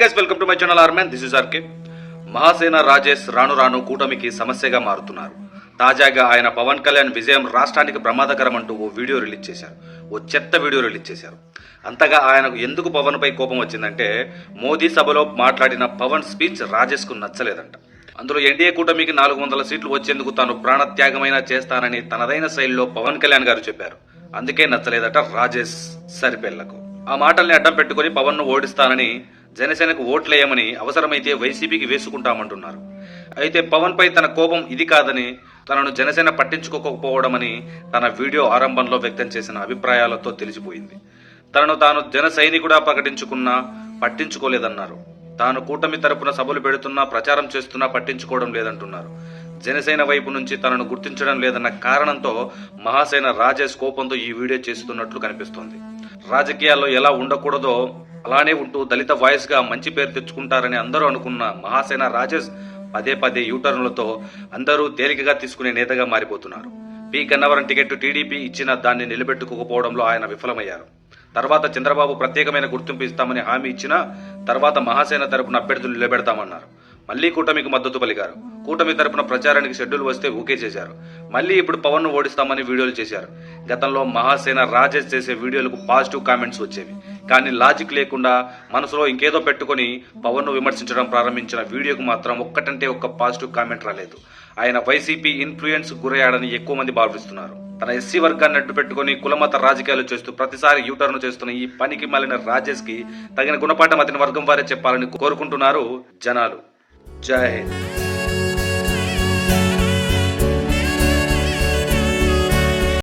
Guys welcome to my channel ఆర్మెన్ this is RK Mahasena Rajesh రాను రాను కూటమికి సమస్యగా మారుతున్నారు. తాజాగా ఆయన పవన్ కళ్యాణ్ విజయం రాష్ట్రానికి ప్రమాదకరం అంటూ ఓ వీడియో రిలీజ్ చేశారు. ఓ చెత్త వీడియో రిలీజ్ చేశారు. అంతగా ఆయనకు ఎందుకు పవన్ పై కోపం వచ్చిందంటే మోదీ సభలో మాట్లాడిన పవన్ స్పీచ్ రాజేష్కు నచ్చలేదంట. అందులో ఎన్డీఏ కూటమికి నాలుగు వందల సీట్లు వచ్చేందుకు తాను ప్రాణత్యాగమైనా చేస్తానని తనదైన శైలిలో పవన్ కళ్యాణ్ గారు చెప్పారు. అందుకే నచ్చలేదట రాజేష్ సరిపెళ్ళకు. ఆ మాటల్ని అడ్డం పెట్టుకుని పవన్ను ఓడిస్తానని జనసేనకు ఓట్లేయమని అవసరమైతే వైసీపీకి వేసుకుంటామంటున్నారు. అయితే పవన్ పై తన కోపం ఇది కాదని తనను జనసేన పట్టించుకోకపోవడమని తన వీడియో ఆరంభంలో వ్యక్తం చేసిన అభిప్రాయాలతో తెలిసిపోయింది. తనను తాను జన సైనికుడా ప్రకటించుకున్నా పట్టించుకోలేదన్నారు. తాను కూటమి తరపున సభలు పెడుతున్నా ప్రచారం చేస్తున్నా పట్టించుకోవడం లేదంటున్నారు. జనసేన వైపు నుంచి తనను గుర్తించడం లేదన్న కారణంతో మహాసేన రాజేష్ కోపంతో ఈ వీడియో చేస్తున్నట్లు కనిపిస్తోంది. రాజకీయాల్లో ఎలా ఉండకూడదో అలానే ఉంటూ దళిత వాయిస్గా మంచి పేరు తెచ్చుకుంటారని అందరూ అనుకున్న మహాసేన రాజేష్ పదే పదే యూటర్న్లతో అందరూ తేలికగా తీసుకునే నేతగా మారిపోతున్నారు. పి. గన్నవరం టికెట్ టీడీపీ ఇచ్చిన దాన్ని నిలబెట్టుకోకపోవడంలో ఆయన విఫలమయ్యారు. తర్వాత చంద్రబాబు ప్రత్యేకమైన గుర్తింపు ఇస్తామని హామీ ఇచ్చినా తర్వాత మహాసేన తరపున అభ్యర్థులు నిలబెడతామన్నారు. మళ్ళీ కూటమికి మద్దతు పలికారు. కూటమి తరపున ప్రచారానికి షెడ్యూల్ వస్తే ఓకే చేశారు. మళ్ళీ ఇప్పుడు పవన్ను ఓడిస్తామని వీడియోలు చేశారు. గతంలో మహాసేన రాజేష్ చేసే వీడియోలకు పాజిటివ్ కామెంట్స్ వచ్చేవి. కానీ లాజిక్ లేకుండా మనసులో ఇంకేదో పెట్టుకొని పవన్ను విమర్శించడం ప్రారంభించిన వీడియోకు మాత్రం ఒక్కటంటే ఒక్క పాజిటివ్ కామెంట్ రాలేదు. ఆయన వైసీపీ ఇన్ఫ్లుయెన్స్ గురయ్యాడని ఎక్కువ మంది భావిస్తున్నారు. తన ఎస్సీ వర్గాన్ని అడ్డు పెట్టుకుని కులమత రాజకీయాలు చేస్తూ ప్రతిసారి యూటర్న్ చేస్తున్న ఈ పనికి మాలిన రాజేష్కి తగిన గుణపాఠం అతని వర్గం వారే చెప్పాలని కోరుకుంటున్నారు జనాలు. జై హింద్.